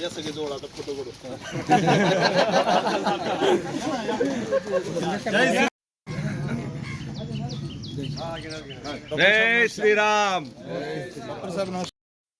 या सगळे जवळ आता फोटो करू जय श्रीराम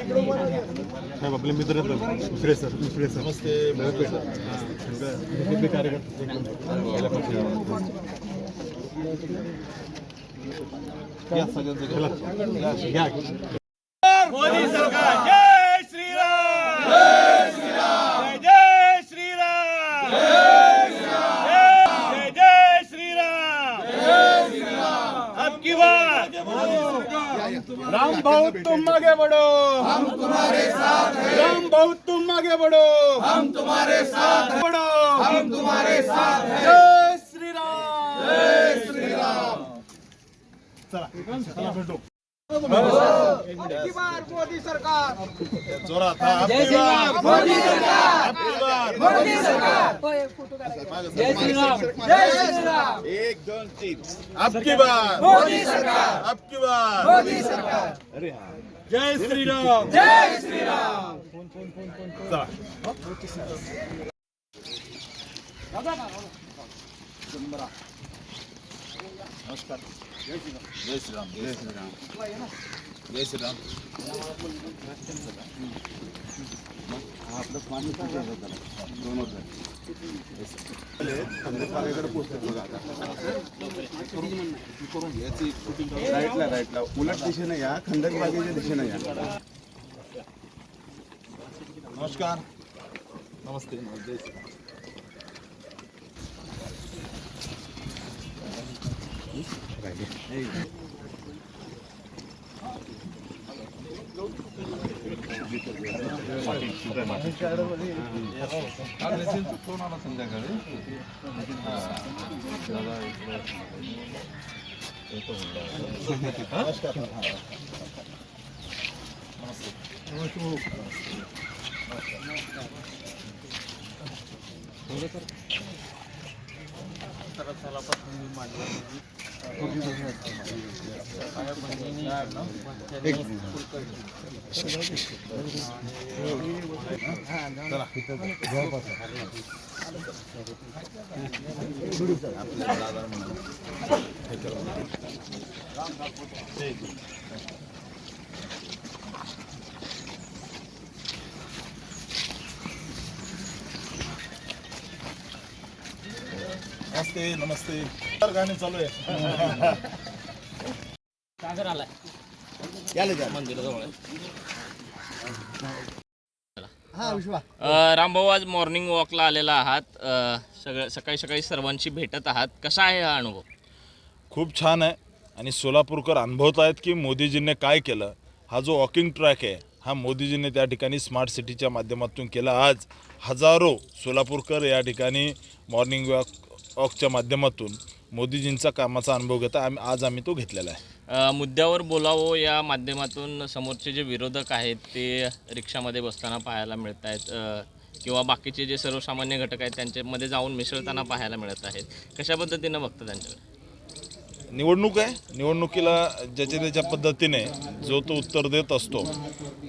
साहेब आपले मित्र आहेत दुसरे सर दुसरे सर. नमस्ते सर. कार्यकर्ते या सगळ्यांचं घ्या मोदी सरकार जय श्रीराम जय श्रीराम जय श्रीराम जय जय श्रीराम जय श्रीराम अब की बात राम भाऊ तुम आगे बढ़ो. हम तुम्हारे साथ हैं। राम भाऊ तुम आगे बढ़ो. हम तुम्हारे साथ बढ़ो. हम तुम्हारे साथ हैं। जय श्रीराम. जय श्रीराम। चला भेटू. मोदी सरकार जोरात आपकी बार मोदी सरकार आपकी बार मोदी सरकार जय श्रीराम. जय श्रीराम. एक दोन तीन आपकी बार मोदी सरकार आपकी बार मोदी सरकार जय श्रीराम. जय श्रीराम. चला नमस्कार. जय श्रीराम जय श्रीराम जय श्रीराम राईटला राईटला उलट दिशेने या खंडक बागेच्या दिशेने या नमस्कार। नमस्ते। जय Kardeşin tuttuğun anasında kardeş. Terus salah pas mandi नमस्ते नमस्ते तर गाणी चालू आहे. रामभाऊ आज मॉर्निंग वॉकला आलेला आहात. अ, सगळं सकाळी सकाळी सर्वांची भेटत आहात. कसा आहे हा अनुभव? खूप छान आहे. आणि सोलापूरकर अनुभवत आहेत की मोदीजींनी काय केलं. हा जो वॉकिंग ट्रॅक आहे हा मोदीजींनी त्या ठिकाणी स्मार्ट सिटीच्या माध्यमातून केला. आज हजारो सोलापूरकर या ठिकाणी मॉर्निंग वॉक वॉकच्या माध्यमातून मोदीजींचा कामाचा अनुभव घेता आम्ही आज आम्ही तो घेतलेला आहे. अ, मुद्द्यावर बोलावं या माध्यमातून समोरचे जे विरोधक आहेत ते रिक्षामध्ये बसताना पाहायला मिळत आहेत अ, किंवा बाकीचे जे सर्वसामान्य घटक आहेत त्यांच्यामध्ये जाऊन मिसळताना पाहायला मिळत आहेत. कशा पद्धतीनं बघतं त्यांच्याकडे? निवडणूक आहे. निवडणुकीला ज्याच्या त्याच्या पद्धतीने जो तो उत्तर देत असतो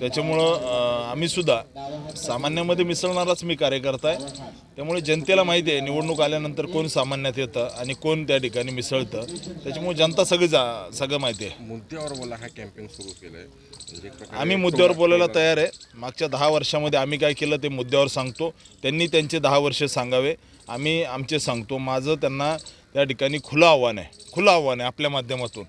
त्याच्यामुळं आम्हीसुद्धा सामान्यामध्ये मिसळणाराच मी कार्यकर्ता आहे. त्यामुळे जनतेला माहिती आहे निवडणूक आल्यानंतर कोण सामान्यात येतं आणि कोण त्या ठिकाणी मिसळतं. त्याच्यामुळे जनता सगळी जा सगळं माहिती आहे. मुद्द्यावर बोला हा कॅम्पेन सुरू केलाय. म्हणजे एक प्रकारे आम्ही मुद्द्यावर बोलायला तयार आहे. मागच्या दहा वर्षामध्ये आम्ही काय केलं ते मुद्द्यावर सांगतो. त्यांनी त्यांचे दहा वर्ष सांगावे. आम्ही आमचे सांगतो. माझं त्यांना त्या ठिकाणी खुलं आव्हान आहे. खुलं आव्हान आहे आपल्या माध्यमातून.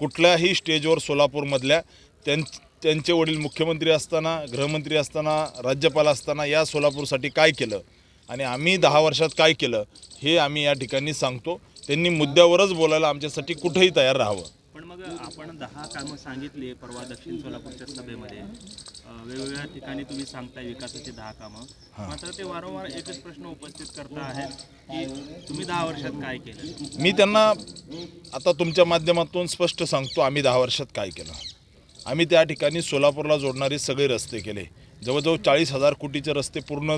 कुठल्याही स्टेजवर सोलापूरमधल्या त्यां त्यांचे वडील मुख्यमंत्री असताना गृहमंत्री असताना राज्यपाल असताना या सोलापूरसाठी काय केलं आणि आम्ही दहा वर्षात काय केलं हे आम्ही या ठिकाणी सांगतो. त्यांनी मुद्द्यावरच बोलायला आमच्यासाठी कुठेही तयार राहावं. पण मग आपण दहा कामं सांगितली परवा दक्षिण सोलापूरच्या सभेमध्ये. वेगवेगळ्या ठिकाणी तुम्ही सांगताय विकासाची दहा कामं. मात्र ते वारंवार एकच प्रश्न उपस्थित करता आहेत की तुम्ही दहा वर्षात काय केलं? मी त्यांना आता तुमच्या माध्यमातून स्पष्ट सांगतो आम्ही दहा वर्षात काय केलं. आम्ही त्या ठिकाणी सोलापूरला जोडणारे सगळे रस्ते केले. जवळजवळ चाळीस हजार कोटीचे रस्ते पूर्ण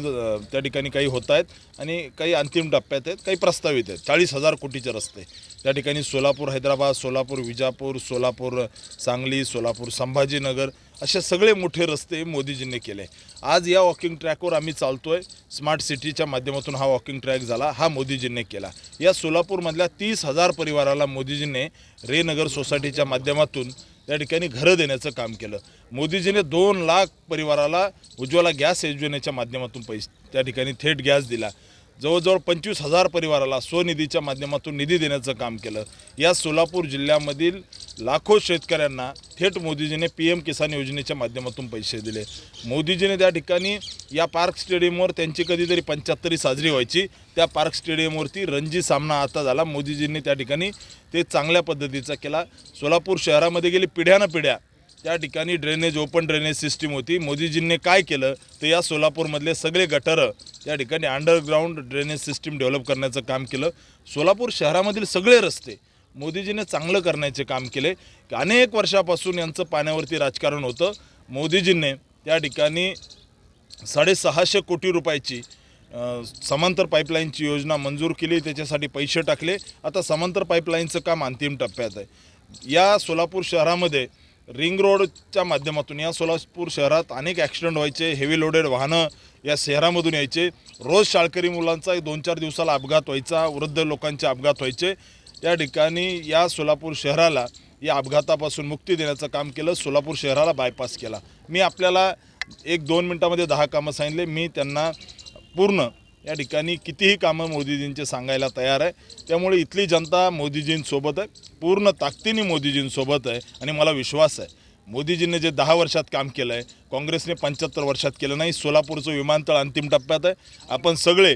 त्या ठिकाणी काही होत आहेत आणि काही अंतिम टप्प्यात आहेत काही प्रस्तावित आहेत. चाळीस हजार कोटीचे रस्ते. त्या ठिकाणी सोलापूर हैदराबाद सोलापूर विजापूर सोलापूर सांगली सोलापूर संभाजीनगर असे सगळे मोठे रस्ते मोदीजींनी केले. आज या वॉकिंग ट्रॅकवर आम्ही चालतो आहे स्मार्ट सिटीच्या माध्यमातून हा वॉकिंग ट्रॅक झाला हा मोदीजींनी केला. या सोलापूरमधल्या तीस हजार परिवाराला मोदीजींनी रेनगर सोसायटीच्या माध्यमातून त्या ठिकाणी घरं देण्याचं काम केलं. मोदीजीने दोन लाख परिवाराला उज्ज्वला गॅस योजनेच्या माध्यमातून पैसे त्या ठिकाणी थेट गॅस दिला. जवळजवळ पंचवीस हजार परिवाराला स्वनिधीच्या माध्यमातून निधी देण्याचं काम केलं. या सोलापूर जिल्ह्यामधील लाखो शेतकऱ्यांना थेट मोदीजीने पी एम किसान योजनेच्या माध्यमातून पैसे दिले. मोदीजीने त्या ठिकाणी या पार्क स्टेडियमवर त्यांची कधीतरी पंच्याहत्तरी साजरी व्हायची. त्या पार्क स्टेडियमवरती रणजी सामना आता झाला. मोदीजींनी त्या ठिकाणी ते चांगल्या पद्धतीचा केला. सोलापूर शहरामध्ये गेली पिढ्यानं पिढ्या त्या ठिकाणी ड्रेनेज ओपन ड्रेनेज सिस्टीम होती. मोदीजींनी काय केलं? तर या सोलापूरमधले सगळे गटारं त्या ठिकाणी अंडरग्राऊंड ड्रेनेज सिस्टीम डेव्हलप करण्याचं काम केलं. सोलापूर शहरामधील सगळे रस्ते मोदीजीने चांगलं करण्याचे काम केले. अनेक वर्षापासून यांचं पाण्यावरती राजकारण होतं. मोदीजींनी त्या ठिकाणी साडेसहाशे कोटी रुपयाची समांतर पाईपलाईनची योजना मंजूर केली. त्याच्यासाठी पैसे टाकले. आता समांतर पाईपलाईनचं काम अंतिम टप्प्यात आहे. या सोलापूर शहरामध्ये रिंग रोडच्या माध्यमातून या सोलापूर शहरात अनेक ॲक्सिडेंट व्हायचे हेवी लोडेड वाहनं या शहरामधून यायचे. रोज शाळकरी मुलांचा एक दोन चार दिवसाला अपघात व्हायचा वृद्ध लोकांचे अपघात व्हायचे. या ठिकाणी या सोलापूर शहराला या अपघातापासून मुक्ती देण्याचं काम केलं सोलापूर शहराला बायपास केला. मी आपल्याला एक दोन मिनटामध्ये दहा कामं सांगितले. मी त्यांना पूर्ण या ठिकाणी कितीही कामं मोदीजींचे सांगायला तयार आहे. त्यामुळे इथली जनता मोदीजींसोबत आहे. पूर्ण ताकदीने मोदीजींसोबत आहे आणि मला विश्वास आहे. मोदीजींनी जे दहा वर्षात काम केलं आहे काँग्रेसने पंच्याहत्तर वर्षात केलं नाही सोलापूरचं विमानतळ अंतिम टप्प्यात आहे. आपण सगळे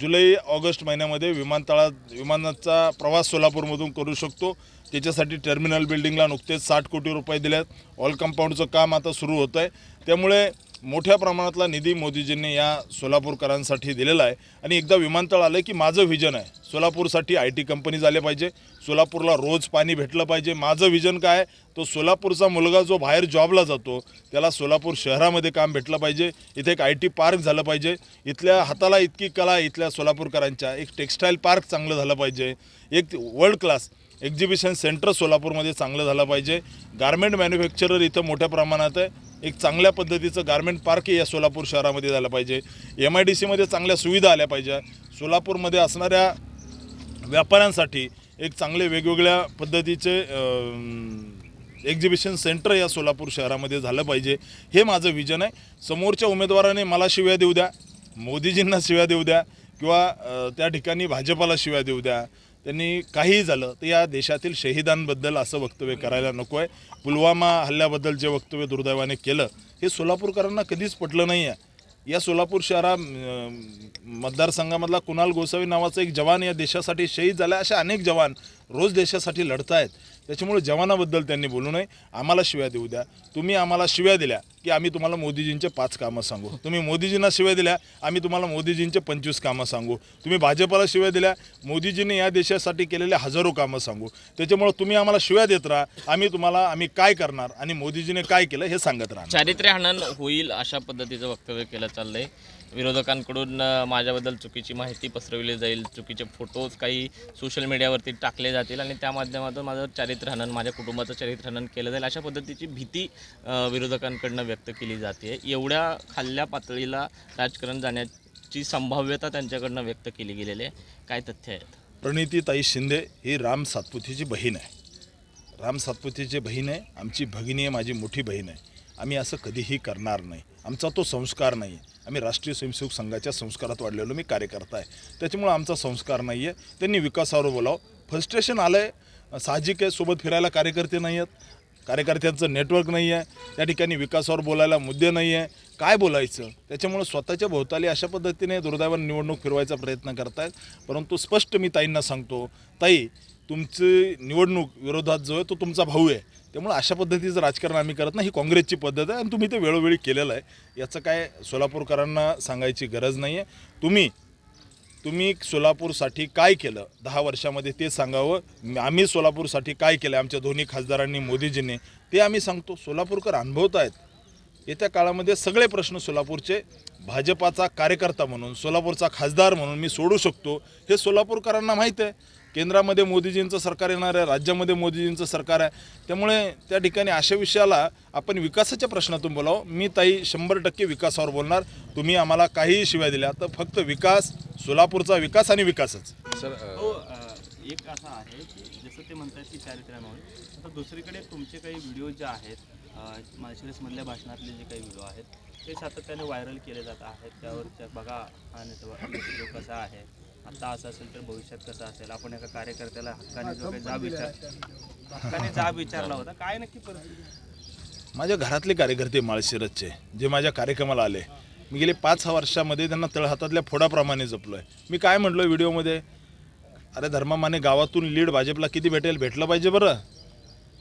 जुलै ऑगस्ट महिन्यामध्ये विमानतळात विमानाचा प्रवास सोलापूरमधून करू शकतो. त्याच्यासाठी टर्मिनल बिल्डिंगला नुकतेच साठ कोटी रुपये दिले आहेत ऑल कंपाऊंडचं काम आता सुरू होतं आहे त्यामुळे मोठ्या प्रमाणातला निधी मोदीजींनी या सोलापूरकरांसाठी दिलेला आहे. आणि एकदा विमानतळ आलं की माझं व्हिजन आहे. सोलापूरसाठी आय टी कंपनी झाले पाहिजे. सोलापूरला रोज पाणी भेटलं पाहिजे. माझं व्हिजन काय तो सोलापूरचा मुलगा जो बाहेर जॉबला जातो त्याला सोलापूर शहरामध्ये काम भेटलं पाहिजे. इथे एक आय टी पार्क झालं पाहिजे. इथल्या हाताला इतकी कला आहे इथल्या सोलापूरकरांच्या. एक टेक्स्टाईल पार्क चांगलं झालं पाहिजे. एक वर्ल्ड क्लास एक्झिबिशन सेंटर सोलापूरमध्ये चांगलं झालं पाहिजे. गारमेंट मॅन्युफॅक्चरर इथं मोठ्या प्रमाणात आहे. एक चांगल्या पद्धतीचं गारमेंट पार्क या सोलापूर शहरामध्ये झालं पाहिजे. एम आय डी सीमध्ये चांगल्या सुविधा आल्या पाहिजे. सोलापूरमध्ये असणाऱ्या व्यापाऱ्यांसाठी एक चांगले वेगवेगळ्या पद्धतीचे एक्झिबिशन सेंटर या सोलापूर शहरामध्ये झालं पाहिजे. हे माझं विजन आहे. समोरच्या उमेदवाराने मला शिव्या देऊ द्या. मोदीजींना शिव्या देऊ द्या. किंवा त्या ठिकाणी भाजपाला शिव्या देऊ द्या. त्यांनी काहीही झालं तर या देशातील शहीदांबद्दल असं वक्तव्य करायला नको आहे पुलवामा हल्ल्याबद्दल जे वक्तव्य दुर्दैवाने केलं हे सोलापूरकरांना कधीच पटलं नाही आहे या सोलापूर शहरा मतदारसंघामधला कुणाल गोसावी नावाचा एक जवान या देशासाठी शहीद झाला असे अनेक जवान रोज देशासाठी लढत आहेत त्याच्यामुळे जवानाबद्दल त्यांनी बोलू नये. आम्हाला शिव्या देऊ द्या. तुम्ही आम्हाला शिव्या दिल्या की आम्ही तुम्हाला मोदीजींचे पाच कामं सांगू. तुम्ही मोदीजींना शिव्या दिल्या आम्ही तुम्हाला मोदीजींचे पंचवीस कामं सांगू. तुम्ही भाजपला शिव्या दिल्या मोदीजींनी या देशासाठी केलेले हजारो कामं सांगू. त्याच्यामुळे तुम्ही आम्हाला शिव्या देत राहा. आम्ही तुम्हाला आम्ही काय करणार आणि मोदीजीने काय केलं हे सांगत राहणार. चारित्र्य हनन होईल अशा पद्धतीचं वक्तव्य केलं चाललंय. विरोधकांकडून माझ्याबद्दल चुकीची माहिती पसरवली जाईल चुकीचे फोटोज काही सोशल मीडियावरती टाकले जातील आणि त्या माध्यमातून माझं चारित्र्य माझ्या कुटुंबाचं चारित्र्य हनन केलं जाईल अशा पद्धतीची भीती विरोधकांकडनं व्यक्त केली जाते. एवढ्या खाल्ल्या पातळीला राजकारण जाण्याची संभाव्यता त्यांच्याकडनं व्यक्त केली गेलेली आहे. काय तथ्य आहेत? प्रणितीताई शिंदे ही राम सातपुतीची बहीण आहे. राम सातपुतीची बहीण आहे आमची भगिनी आहे माझी मोठी बहीण आहे. आम्ही असं कधीही करणार नाही. आमचा तो संस्कार नाही आहे आम्ही राष्ट्रीय स्वयंसेवक संघाच्या संस्कारात वाढलेलो मी कार्यकर्ता आहे. त्याच्यामुळं आमचा संस्कार नाही आहे त्यांनी विकासावर बोलावं. फ्रस्ट्रेशन आलं आहे साहजिक आहे सोबत फिरायला कार्यकर्ते नाही आहेत कार्यकर्त्यांचं नेटवर्क नाही आहे त्या ठिकाणी विकासावर बोलायला मुद्दे नाही आहे काय बोलायचं? त्याच्यामुळं स्वतःच्या भोवताली अशा पद्धतीने दुर्दैवाने निवडणूक फिरवायचा प्रयत्न करतायत. परंतु स्पष्ट मी ताईंना सांगतो ताई तुमची निवडणूक विरोधात जो आहे तो तुमचा भाऊ आहे. त्यामुळं अशा पद्धतीचं राजकारण आम्ही करत नाही. ही काँग्रेसची पद्धत आहे आणि तुम्ही ते वेळोवेळी केलेलं आहे. याचं काय सोलापूरकरांना सांगायची गरज नाही आहे तुम्ही तुम्ही सोलापूरसाठी काय केलं? दहा वर्षामध्ये ते सांगावं. आम्ही सोलापूरसाठी काय केलं? आमच्या दोन्ही खासदारांनी मोदीजींनी ते आम्ही सांगतो. सोलापूरकर अनुभवत आहेत. येत्या काळामध्ये सगळे प्रश्न सोलापूरचे भाजपाचा कार्यकर्ता म्हणून सोलापूरचा खासदार म्हणून मी सोडू शकतो हे सोलापूरकरांना माहीत आहे. केंद्रामध्ये मोदीजींचं सरकार येणार आहे राज्यामध्ये मोदीजींचं सरकार आहे. त्यामुळे त्या ठिकाणी अशा विषयाला आपण विकासाच्या प्रश्नातून बोलावं. मी ताई शंभर टक्के विकासावर बोलणार. तुम्ही आम्हाला काहीही शिव्या दिल्या तर फक्त विकास सोलापूरचा विकास आणि विकासच. सर हो एक असा आहे की जसं ते म्हणतात की चारित्र्यामुळे. आता दुसरीकडे तुमचे काही व्हिडिओ जे आहेत माळशिरसमधल्या भाषणातले जे काही व्हिडिओ आहेत ते सातत्याने व्हायरल केले जात आहेत. त्यावर त्या बघा हा व्हिडिओ कसा आहे. आता असं असेल तर भविष्यात कसं असेल? आपण एका कार्यकर्त्याला हक्काने जो काही जाब विचार हक्काने जाब विचारला होता काय नक्की परिस्थिती? माझ्या घरातले कार्यकर्ते माळशिरसचे जे माझ्या कार्यक्रमाला आले. मी गेले पाच सहा वर्षामध्ये त्यांना तळहातातल्या फोडाप्रमाणे जपलो आहे मी काय म्हटलो व्हिडिओमध्ये? अरे धर्मामाने गावातून लीड भाजपला किती भेटेल? भेटलं पाहिजे बरं.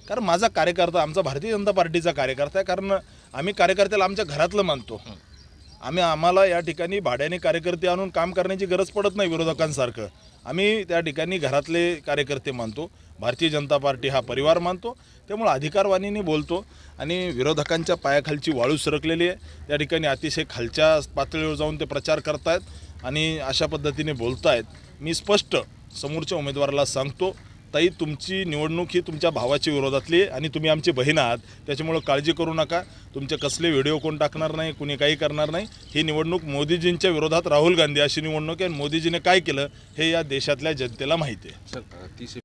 कारण माझा कार्यकर्ता आमचा भारतीय जनता पार्टीचा कार्यकर्ता आहे कारण आम्ही कार्यकर्त्याला आमच्या घरातलं मानतो. आम्ही आम्हाला या ठिकाणी भाड्याने कार्यकर्ते आणून काम करण्याची गरज पडत नाही विरोधकांसारखं. आम्ही त्या ठिकाणी घरातले कार्यकर्ते मानतो. भारतीय जनता पार्टी हा परिवार मानतो. त्यामुळे अधिकारवाणीने बोलतो आणि विरोधकांच्या पायाखालची वाळू सरकलेली आहे. त्या ठिकाणी अतिशय खालच्या पातळीवर जाऊन ते प्रचार करतायत आणि अशा पद्धतीने बोलतायत. मी स्पष्ट समोरच्या उमेदवाराला सांगतो ताई तुमची निवडणूक ही तुमच्या भावाच्या विरोधातली आहे आणि तुम्ही आमची बहीण आहात. त्याच्यामुळं काळजी करू नका. तुमचे कसले व्हिडिओ कोण टाकणार नाही कुणी काही करणार नाही. ही निवडणूक मोदीजींच्या विरोधात राहुल गांधी अशी निवडणूक आहे आणि मोदीजीने काय केलं हे या देशातल्या जनतेला माहिती आहे. सर